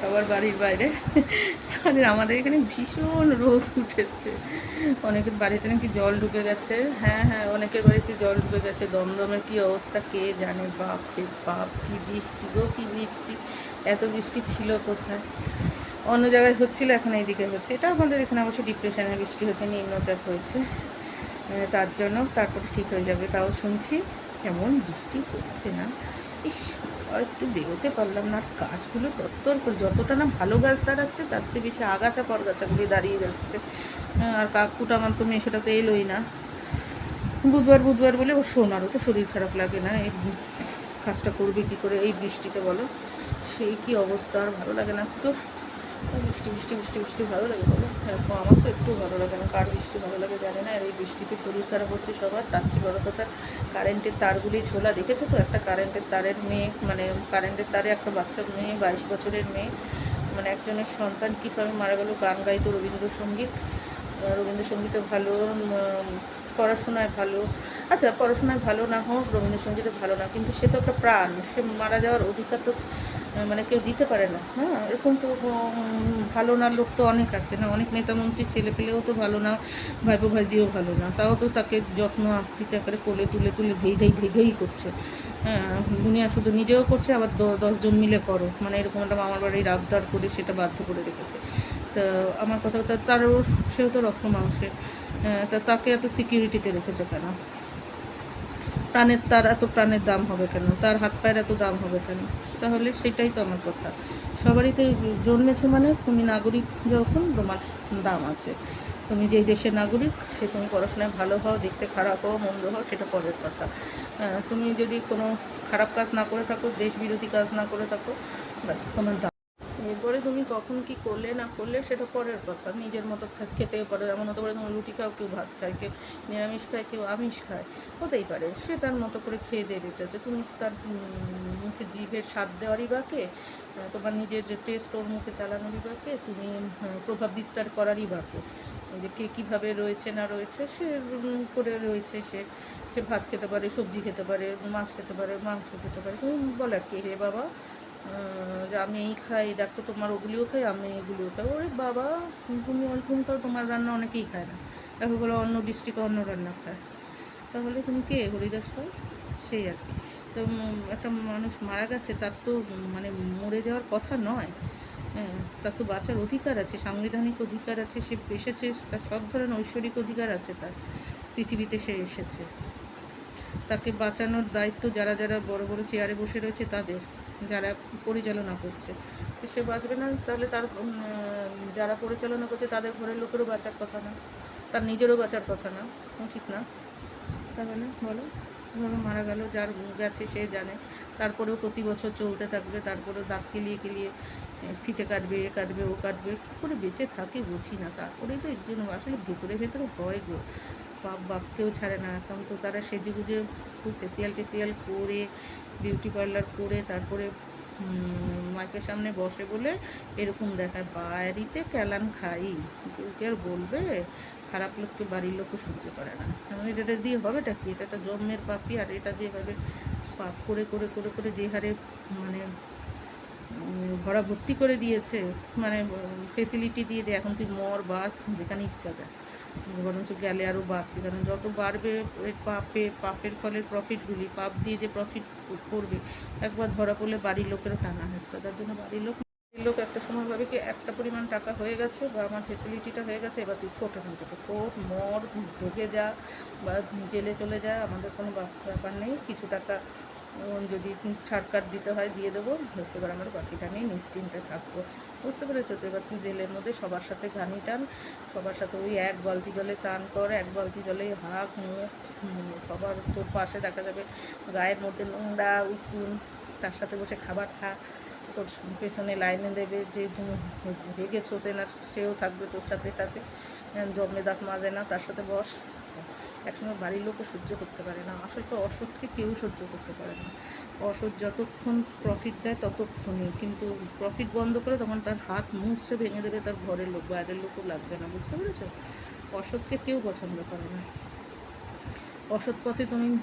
সবার বাড়ির বাইরে। মানে আমাদের এখানে ভীষণ রোদ উঠেছে। অনেকের বাড়িতে নাকি জল ঢুকে গেছে। হ্যাঁ হ্যাঁ অনেকের বাড়িতে জল ঢুকে গেছে। দমদমের কি অবস্থা কে জানে? বাপ রে বাপ, কি বৃষ্টি গো, কি বৃষ্টি। এত বৃষ্টি ছিল কোথায়? অন্য জায়গায় হচ্ছিল, এখন এইদিকে হচ্ছে। এটা আমাদের এখানে অবশ্য ডিপ্রেশনের বৃষ্টি হচ্ছে, নিম্নচাপ হয়েছে। তার জন্য তারপরে ঠিক হয়ে যাবে। তাও শুনছি, কেমন বৃষ্টি হচ্ছে না। ইস একটু বেরোতে পারলাম না। আর গাছগুলো তত্তর করে যতটা না ভালো গাছ দাঁড়াচ্ছে, তার চেয়ে বেশি আগাছা পরগাছাগুলি দাঁড়িয়ে যাচ্ছে। আর কাকুটা আমার তো মেশোটাতে এলোই না। বুধবার বুধবার বলে ও শোনারও তো শরীর খারাপ লাগে না। এই কাজটা করবে কী করে? এই বৃষ্টিতে বলো। সেই কি অবস্থা? আর ভালো লাগে না। তো বৃষ্টি বৃষ্টি বৃষ্টি বৃষ্টি ভালো লাগে বলো? এরকম আমার তো একটু ভালো লাগে না। কার বৃষ্টি ভালো লাগে জানে না। আর এই বৃষ্টিতে শরীর খারাপ হচ্ছে সবার। তার চেয়ে বড় কথা, কারেন্টের তারগুলি ঝোলা। দেখেছ তো? একটা কারেন্টের তারের মেয়ে মানে কারেন্টের তারে একটা বাচ্চা মেয়ে, বাইশ বছরের মেয়ে। মানে একজনের সন্তান কীভাবে মারা গেল? গান গাইতো রবীন্দ্রসঙ্গীত। রবীন্দ্রসঙ্গীতে ভালো পড়াশোনায় ভালো। আচ্ছা পড়াশোনায় ভালো না হোক, রবীন্দ্রসঙ্গীতে ভালো না। কিন্তু সে তো একটা প্রাণ। সে মারা যাওয়ার অধিকার তো মানে কেউ দিতে পারে না। হ্যাঁ এরকম তো ভালো না, লোক তো অনেক আছে না। অনেক নেতামন্ত্রী ছেলে পেলেও তো ভালো না, ভাইপো ভাইজিও ভালো না। তাও তো তাকে যত্ন আত্মীতে আকারে কোলে তুলে তুলে ধেই ধেই ধেই ধেই করছে। হ্যাঁ দুনিয়া শুধু নিজেও করছে, আবার দশজন মিলে করো। মানে এরকম একটা মামার বাড়ির আবদার করে সেটা বাধ্য করে রেখেছে। তা আমার কথা তারও, সেও তো রক্ত মাংসের। তা তাকে এত সিকিউরিটিতে রেখেছে কেন? প্রাণের তার এত প্রাণের দাম হবে কেন? তার হাত পায়ের এত দাম হবে কেন? তাহলে সেটাই তো আমার কথা। সবারই তো জন্মেছে মানে তুমি নাগরিক যখন, তোমার দাম আছে। তুমি যেই দেশের নাগরিক, সে তুমি পড়াশোনায় ভালো হও, দেখতে খারাপ হও, মন্দ হও, সেটা পরের কথা। তুমি যদি কোনো খারাপ কাজ না করে থাকো দেশ বিরোধী কাজ না করে থাকো, ব্যাস, তোমার এরপরে তুমি কখন কি করলে, না করলে সেটা পরের কথা। নিজের মতো খা- খেতেও পারো, এমন হতে পারে তুমি রুটি খাও, কেউ ভাত খায়, কেউ নিরামিষ খায়, কেউ আমিষ খায়। হতেই পারে, সে তার মতো করে খেয়ে দিয়ে বেঁচে আছে তুমি তার মুখে জিভের স্বাদ দেওয়ারই বা কে তোমার নিজের যে টেস্ট ওর মুখে চালানোরই বা কে তুমি প্রভাব বিস্তার করারই বা কে যে কে কীভাবে রয়েছে, না রয়েছে, সে করে রয়েছে সে। সে ভাত খেতে পারে, সবজি খেতে পারে, মাছ খেতে পারে, মাংস খেতে পারে, তুমি বলার কে। হে বাবা যে আমি এই খাই, দেখো তোমার ওগুলিও খাই, আমি এগুলিও খাই। ওরে বাবা তুমি ওরকম খাও তোমার রান্না অনেকেই খায় না। দেখো বলো, অন্য ডিস্ট্রিক্টে অন্য রান্না খায়। তাহলে তুমি কে? হরিদাস পাল সেই আর কি। তো একটা মানুষ মারা গেছে, তার তো মানে মরে যাওয়ার কথা নয়। হ্যাঁ তার তো বাঁচার অধিকার আছে, সাংবিধানিক অধিকার আছে, সে এসেছে, তার সব ধরনের ঐশ্বরিক অধিকার আছে তার। পৃথিবীতে সে এসেছে। তাকে বাঁচানোর দায়িত্ব যারা যারা বড় বড় চেয়ারে বসে রয়েছে, তাদের। যারা পরিচালনা করছে। তো সে বাঁচবে না, তাহলে তার যারা পরিচালনা করছে তাদের ঘরের লোকেরও বাঁচার কথা না। তার নিজেরও বাঁচার কথা না। উচিত না। তাহলে বলো। ধরো মারা গেল, যার গেছে সে জানে। তারপরেও প্রতি বছর চলতে থাকবে, তারপরেও দাঁত কেলিয়ে কেলিয়ে ফিতে কাটবে, এ কাটবে, ও কাটবে। কী করে বেঁচে থাকে বুঝি না। তারপরেই তো এর জন্য আসলে ভেতরে ভেতরে হয় গো। বাপ, বাপকেও ছাড়ে না। এখন তো তারা সেজে গুজে খুব ফেসিয়াল টেসিয়াল করে বিউটি পার্লার করে, তারপরে মাইকের সামনে বসে বলে এরকম দেখায়, বাড়িতে ক্যালান খাই, কেউ আর বলবে? খারাপ লোককে, বাড়ির লোকও সহ্য করে না। কারণ এটা দিয়ে হবেটা কি? এটা একটা জন্মের পাপি আর এটা দিয়ে ভাবে পাপ করে করে করে করে যে হারে মানে ভরা ভর্তি করে দিয়েছে মানে ফেসিলিটি দিয়ে দেয় এখন তুই মর, বাস, যেখানে ইচ্ছা যায় বরঞ্চ গেলে আরও বাড়ছে কারণ যত বাড়বে পাপে, পাপের ফলের প্রফিটগুলি পাপ দিয়ে যে প্রফিট করবে, একবার ধরা পড়লে বাড়ির লোকেরও টানা হেসরা তার জন্য বাড়ির লোক লোক একটা সময় ভাবে কি একটা পরিমাণ টাকা হয়ে গেছে বা আমার ফেসিলিটিটা হয়ে গেছে, এবার তুই ফোট এখান থেকে। ফোট, মর ভেগে যা বা জেলে চলে যা, আমাদের কোনো ব্যাপার নেই, কিছু টাকা যদি ছাড় কাট দিতে হয়, দিয়ে দেবো। বুঝতে এবার আমার বাকিটা নিয়ে নিশ্চিন্তে থাকব। বুঝতে পেরেছ তো? এবার তুই জেলের মধ্যে সবার সাথে ঘানি টান, সবার সাথে ওই এক বালতি জলে চান কর, এক বালতি জলে হাঁক মুখ সবার তোর পাশে দেখা যাবে। গায়ের মধ্যে নোংরা, উকুন, তার সাথে বসে খাবার খা, তোর পেছনে লাইনে দেবে যে তুমি রেগেছো সে না, সেও থাকবে তোর সাথে, তাতে জন্মে দাঁত মাজে না, তার সাথে বস। একসময় বাড়ির লোকও সহ্য করতে পারে না। আসলে তো অসৎকে কেউ সহ্য করতে পারে না। অসৎ যতক্ষণ প্রফিট দেয়, ততক্ষণই। কিন্তু প্রফিট বন্ধ করে তখন তার হাত মুছড়ে ভেঙে দেবে তার ঘরের লোক, বাইরের লোকও লাগবে না। বুঝতে পেরেছ? অসৎকে কেউ পছন্দ করে না। অসৎ পথে তুমি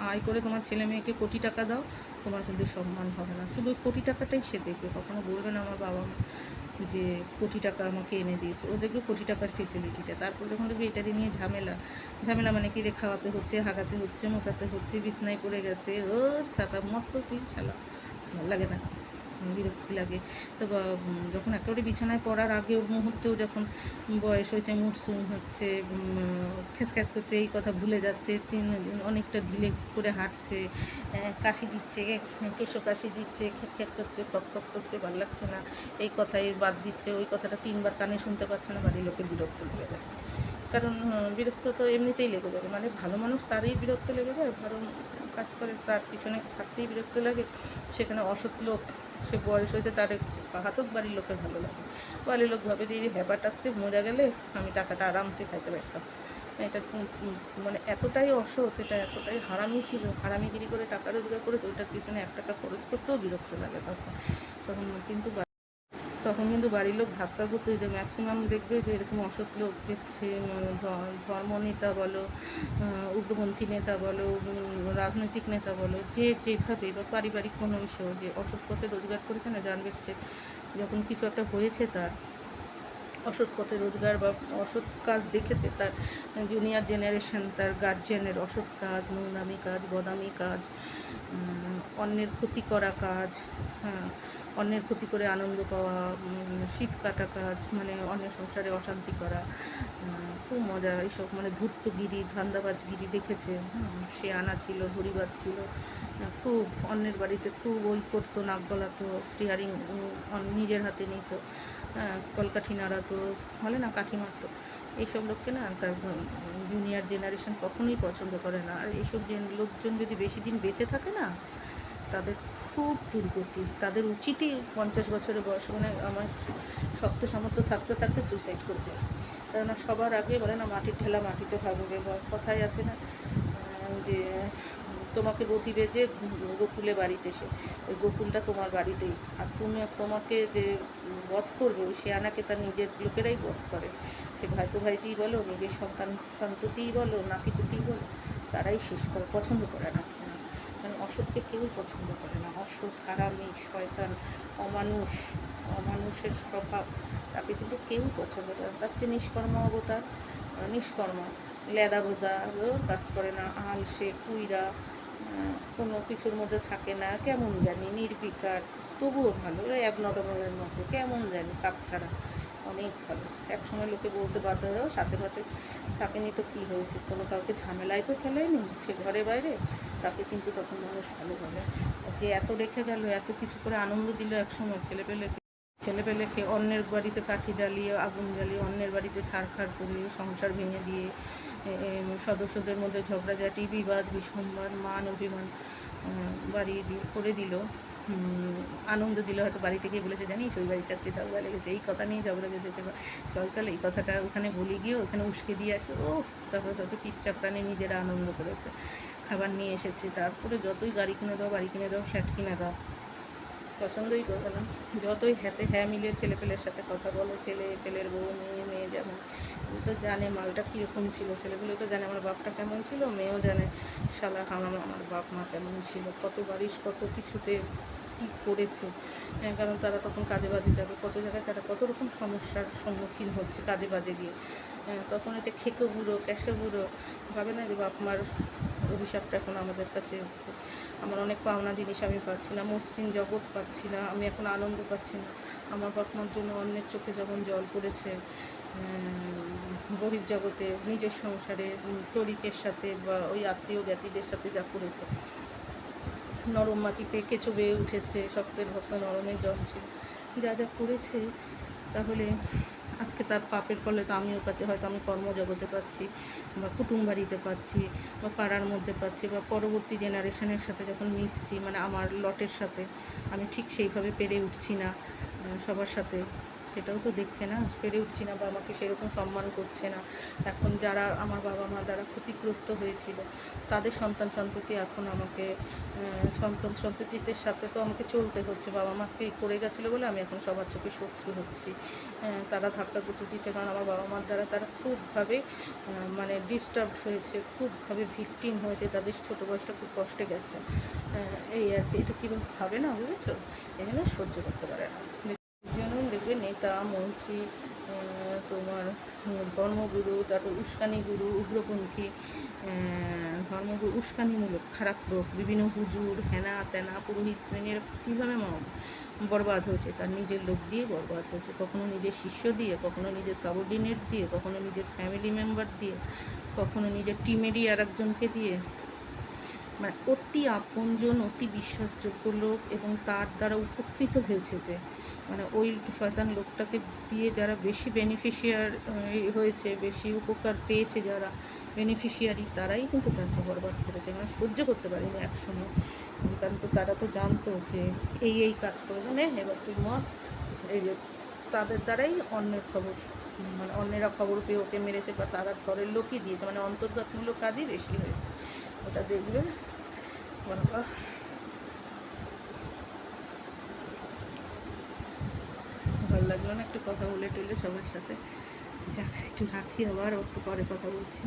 আয় করে তোমার ছেলে মেয়েকে কোটি টাকা দাও, তোমার কিন্তু সম্মান হবে না। শুধু কোটি টাকাটাই সে দেখবে। কখনো বলবে না আমার বাবা মা। যে কোটি টাকা আমাকে এনে দিয়েছে, ও দেখল কোটি টাকার ফেসিলিটিটা তারপর যখন দেখবে এটাকে নিয়ে ঝামেলা ঝামেলা মানে কি রে, খাওয়াতে হচ্ছে, হাগাতে হচ্ছে, মোতাতে হচ্ছে, বিছনায় পড়ে গেছে, ওর ছাতা মত তুই খেলা ভালো লাগে না। বিরক্তি লাগে। তো যখন একেবারে বিছানায় পড়ার আগেও মুহূর্তেও যখন বয়স হয়েছে মুটসুম হচ্ছে খেসখ্যাস করছে, এই কথা ভুলে যাচ্ছে, তিন, অনেকটা ঢিলে করে হাঁটছে কাশি দিচ্ছে কেশো কাশি দিচ্ছে খেক খেক করছে, খক খক করছে, ভালো লাগছে না, এই কথাই বাদ দিচ্ছে, ওই কথাটা তিনবার কানে শুনতে পাচ্ছে না, বাড়ির লোকের বিরক্ত লেগে যায়। কারণ বিরক্ত তো এমনিতেই লেগে যাবে মানে ভালো মানুষ তারই বিরক্ত লেগে যায়, কারণ কাজ করে তার পিছনে থাকতেই বিরক্ত লাগে, সেখানে অসৎ লোক সে বয়স হয়েছে, তার হাতক বাড়ির লোকের ভালো লাগে। বাড়ির লোক ভাবে যে হ্যাপাটাচ্ছে মরে গেলে আমি টাকাটা আরামসে খাইতে পারতাম। এটা মানে এতটাই অসৎ, এটা এতটাই হারামি ছিল, হারামিগিরি করে টাকা রোজগার করেছে ওটার পিছনে এক টাকা খরচ করতেও বিরক্ত লাগে তখন। তখন কিন্তু তখন কিন্তু বাড়ির লোক ধাক্কা করতে যে ম্যাক্সিমাম দেখবে যে এরকম অসৎ লোক, যে সে ধর্ম নেতা বলো উগ্রপন্থী নেতা বলো রাজনৈতিক নেতা বলো, যে যেভাবে বা পারিবারিক কোনো ইস্যু যে অসৎ পথে রোজগার করেছে না, জানবে সে যখন কিছু একটা হয়েছে তার। অসৎ পথে রোজগার বা অসৎ কাজ দেখেছে তার জুনিয়র জেনারেশন তার গার্জিয়ানের অসৎ কাজ নোংরামি কাজ, বদামি কাজ অন্যের ক্ষতি করা কাজ হ্যাঁ অন্যের ক্ষতি করে আনন্দ পাওয়া শীত কাটা কাজ মানে অন্যের সংসারে অশান্তি করা খুব মজা এইসব মানে ধূর্তগিরি, ধান্দাবাজগিরি দেখেছে সে আনা ছিল ধরিবাজ ছিল খুব অন্যের বাড়িতে খুব ওই করতো, নাক গলাতো স্টিয়ারিং নিজের হাতে নিত। হ্যাঁ কলকাঠি নাড়াতো বলে না কাঠি মারতো এইসব লোককে না তার জুনিয়র জেনারেশন কখনোই পছন্দ করে না। আর এইসব জেন- লোকজন যদি বেশি দিন বেঁচে থাকে না, তাদের খুব দুর্গতি। তাদের উচিতই পঞ্চাশ বছরের বয়স। মানে আমার শক্ত সামর্থ্য থাকতে থাকতে সুইসাইড করবে কেননা সবার আগে বলে না, মাটির ঠেলা মাটিতে ভাগবে কথাই আছে না যে, তোমাকে বধিবে যে, গোকুলে বাড়ি সে। ওই গোকুলটা তোমার বাড়িতেই। আর তুমি তোমাকে যে বধ করবে ওই শেয়ানাকে তার নিজের লোকেরাই বধ করে। সে ভাইপো ভাইজিই বলো, নিজের সন্তান, সন্ততিই বলো, নাতিপুতিই বলো, তারাই শেষ করে, পছন্দ করে না মানে অসৎকে কেউই পছন্দ করে না। অসৎ, হারামি, শয়তান, অমানুষ, অমানুষের স্বভাব, তাকে কিন্তু কেউ পছন্দ করে না। তার চেয়ে নিষ্কর্ম অবতার, নিষ্কর্ম লেদা বোদা কাজ করে না। আলসে, কুইরা কোনো কিছুর মধ্যে থাকে না, কেমন জানি নির্বিকার, তবুও ভালো। এক নরমের মতো, কেমন জানি কাপ ছাড়া, অনেক ভালো। একসময় লোকে বলতে বাধ্য হয়েও সাথে পাশে থাকেনি তো কী হয়েছে? কোনো কাউকে ঝামেলায় তো ফেলেনি? সে ঘরে বাইরে? তাকে কিন্তু তখন মানুষ ভালো বলে যে এত রেখে গেল, এত কিছু করে আনন্দ দিল একসময় ছেলেপেলেকে। ছেলেপেলেকে অন্যের বাড়িতে কাঠি জ্বালিয়ে আগুন জ্বালিয়ে, অন্যের বাড়িতে ছাড়খাড় করে সংসার ভেঙে দিয়ে সদস্যদের মধ্যে ঝগড়াঝাটি, বিবাদ, বিসম্বাদ, মান অভিমান বাড়িয়ে দিয়ে করে দিল। আনন্দ দিল। হয়তো বাড়ি থেকে বলেছে, জানিস, ওই বাড়িতে আজকে ঝগড়া লেগেছে, এই কথা নিয়ে ঝগড়া বেঁধেছে। চল চল, এই কথাটা ওখানে বলে গিয়ে ওখানে উস্কে দিয়ে আসে। ও তারপরে তত পিঠ প্রাণে নিজেরা আনন্দ করেছে। খাবার নিয়ে এসেছে। তারপরে যতই গাড়ি কিনে দাও, বাড়ি কিনে দাও, ফ্ল্যাট কিনে দাও। পছন্দই করবে না। যতই হ্যাতে হ্যাঁ মিলিয়ে ছেলেপেলের সাথে কথা বলো ছেলে ছেলের বউ মেয়ে মেয়ে যেমন। তো জানে মালটা কীরকম ছিল। ছেলেগুলো তো জানে আমার বাপটা কেমন ছিল মেয়েও জানে শালা আমার আমার বাপ মা কেমন ছিল। কত বারিশ কত কিছুতে কী করেছে? হ্যাঁ, কারণ তারা তখন কাজে বাজে যাবে। কত জায়গায় তারা কত রকম সমস্যার সম্মুখীন হচ্ছে কাজে বাজে গিয়ে। হ্যাঁ, তখন এটা খেকো বুড়ো ক্যাশে বুড়ো। ভাবে না যে বাপ মার অভিশাপটা এখন আমাদের কাছে এসছে। আমার অনেক পাওনা জিনিস আমি পাচ্ছি না, মসৃণ জগৎ পাচ্ছি না, আমি এখন আনন্দ পাচ্ছি না। আমার মার জন্য অন্যের চোখে যখন জল পড়েছে বহির জগতে নিজের সংসারে শরিকের সাথে বা ওই আত্মীয় জ্ঞাতিদের সাথে যা করেছে নরম মাটি পেকে চবে উঠেছে, শক্তের ভক্ত নরমের জল ছিল। যা যা করেছে তাহলে আজকে তার পাপের ফলে তো আমিও পাচ্ছি, হয়তো আমি কর্মজগতে পাচ্ছি বা কুটুম বাড়িতে পাচ্ছি বা পাড়ার মধ্যে পাচ্ছি বা পরবর্তী জেনারেশনের সাথে যখন মিশছি মানে আমার লটের সাথে, আমি ঠিক সেইভাবে পেরে উঠছি না সবার সাথে। সেটাও তো দেখছে না, পেরে উঠছি না বা আমাকে সেরকম সম্মান করছে না। এখন যারা আমার বাবা মা দ্বারা ক্ষতিগ্রস্ত হয়েছিল, তাদের সন্তান সন্ততি এখন আমাকে সন্তান সন্ততিদের সাথে তো আমাকে চলতে হচ্ছে। বাবা মাকে করে গেছিল বলে আমি এখন সবার চোখে শত্রু হচ্ছি। তারা ধাক্কা গুঁতো দিচ্ছে কারণ আমার বাবা মার দ্বারা তারা খুবভাবে মানে ডিস্টার্ব হয়েছে, খুবভাবে ভিকটিম হয়েছে। তাদের ছোটো বয়সটা খুব কষ্টে গেছে। এই আর কি, এটা কীভাবে হবে না বুঝেছ জন্য সহ্য করতে পারে না। দেখবে নেতা, মন্ত্রী তোমার ধর্মগুরু, তারপর উস্কানি গুরু, উগ্রপন্থী ধর্মগুরু, উস্কানিমূলক খারাপ লোক বিভিন্ন হুজুর, হেনা, তেনা, পুরোহিত শ্রেণির কীভাবে বরবাদ হয়েছে, তার নিজের লোক দিয়ে বরবাদ হয়েছে, কখনো নিজের শিষ্য দিয়ে, কখনো নিজের সাবঅর্ডিনেট দিয়ে, কখনো নিজের ফ্যামিলি মেম্বার দিয়ে, কখনো নিজের টিমেরই আর একজনকে দিয়ে মানে অতি আপনজন, অতি বিশ্বাসযোগ্য লোক এবং তার দ্বারা উপকৃত হয়েছে যে মানে ওই শয়তান লোকটাকে দিয়ে যারা বেশি বেনিফিশিয়ার হয়েছে, বেশি উপকার পেয়েছে যারা বেনিফিশিয়ারি তারাই কিন্তু তাকে বরবাদ করেছে। মানে সহ্য করতে পারেনি একসময়। কারণ তো তারা তো জানতো যে, এই এই কাজ করে জানে এবার তুই মর। এই তাদের দ্বারাই অন্যের খবর মানে অন্যেরা খবর পেয়ে ওকে মেরেছে বা তারা ঘরের লোকই দিয়েছে মানে অন্তর্গতমূলক কাজই বেশি হয়েছে। ওটা দেখবে বাবা ভালো লাগলো না একটু কথা বলে টলে সবার সাথে যাক একটু রাখি আবার একটু পরে কথা বলছি